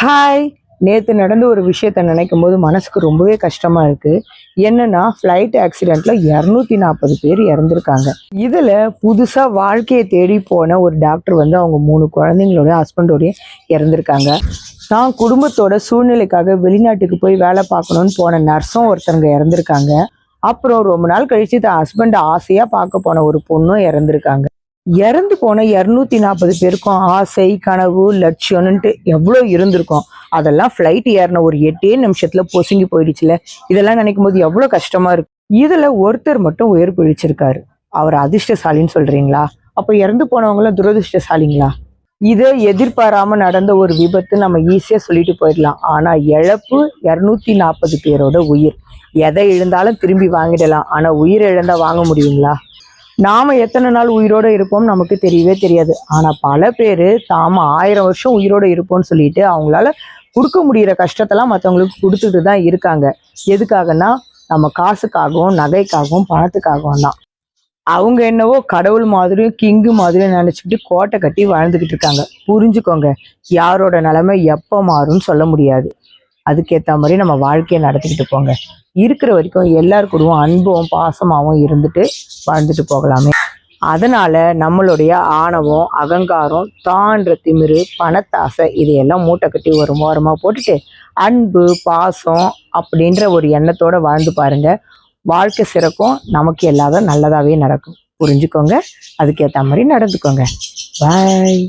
Hi நேற்று நடந்த ஒரு விஷயத்த நினைக்கும் போது மனசுக்கு ரொம்பவே கஷ்டமாக இருக்குது என்னென்னா ஃப்ளைட் ஆக்சிடெண்ட்டில் இரநூத்தி நாற்பது பேர் இறந்துருக்காங்க. இதில் புதுசாக வாழ்க்கையை தேடி போன ஒரு டாக்டர் வந்து அவங்க மூணு குழந்தைங்களோட ஹஸ்பண்டோடய இறந்துருக்காங்க. நான் குடும்பத்தோட சூழ்நிலைக்காக வெளிநாட்டுக்கு போய் வேலை பார்க்கணும்னு போன நர்ஸும் ஒருத்தவங்க இறந்துருக்காங்க. அப்புறம் ரொம்ப நாள் கழிச்சு தான் ஹஸ்பண்டை ஆசையாக பார்க்க போன ஒரு பொண்ணும் இறந்துருக்காங்க. இறந்து போன இரநூத்தி நாற்பது பேருக்கும் ஆசை கனவு லட்சியம்னுட்டு எவ்வளோ இருந்திருக்கும். அதெல்லாம் ஃப்ளைட் ஏறின ஒரு எட்டே நிமிஷத்துல பொசுங்கி போயிடுச்சுல. இதெல்லாம் நினைக்கும் போது எவ்வளோ கஷ்டமா இருக்கு. இதுல ஒருத்தர் மட்டும் உயிர் பிழிச்சிருக்காரு. அவர் அதிர்ஷ்டசாலின்னு சொல்றீங்களா? அப்போ இறந்து போனவங்களும் துரதிர்ஷ்டசாலிங்களா? இதை எதிர்பாராம நடந்த ஒரு விபத்து நம்ம ஈஸியா சொல்லிட்டு போயிடலாம். ஆனா இழப்பு இரநூத்தி நாற்பது பேரோட உயிர். எதை இழந்தாலும் திரும்பி வாங்கிடலாம். ஆனா உயிர் இழந்தா வாங்க முடியுங்களா? நாம எத்தனை நாள் உயிரோட இருப்போம் நமக்கு தெரியவே தெரியாது. ஆனால் பல பேர் தாம ஆயிரம் வருஷம் உயிரோட இருப்போம்னு சொல்லிட்டு அவங்களால கொடுக்க முடிகிற கஷ்டத்தெல்லாம் மற்றவங்களுக்கு கொடுத்துட்டு தான் இருக்காங்க. எதுக்காகனா நம்ம காசுக்காகவும் நகைக்காகவும் பணத்துக்காகவும் தான். அவங்க என்னவோ கடவுள் மாதிரியும் கிங்கு மாதிரியும் நினச்சிக்கிட்டு கோட்டை கட்டி வாழ்ந்துக்கிட்டு இருக்காங்க. புரிஞ்சுக்கோங்க யாரோட நிலைமை எப்போ மாறும்னு சொல்ல முடியாது. அதுக்கேற்ற மாதிரி நம்ம வாழ்க்கையை நடத்திக்கிட்டு போங்க. இருக்கிற வரைக்கும் எல்லாருக்கூடவும் அன்பும் பாசமாகவும் இருந்துட்டு வாழ்ந்துட்டு போகலாமே. அதனால நம்மளுடைய ஆணவம் அகங்காரம் தான்ற திமிரு பணத்தாசை இதையெல்லாம் மூட்டை கட்டி ஒரு ஓரமாக போட்டுட்டு அன்பு பாசம் அப்படின்ற ஒரு எண்ணத்தோடு வாழ்ந்து பாருங்க. வாழ்க்கை சிறக்கும் நமக்கு எல்லாரும் நல்லதாகவே நடக்கும். புரிஞ்சுக்கோங்க. அதுக்கேற்ற மாதிரி நடந்துக்கோங்க. பாய்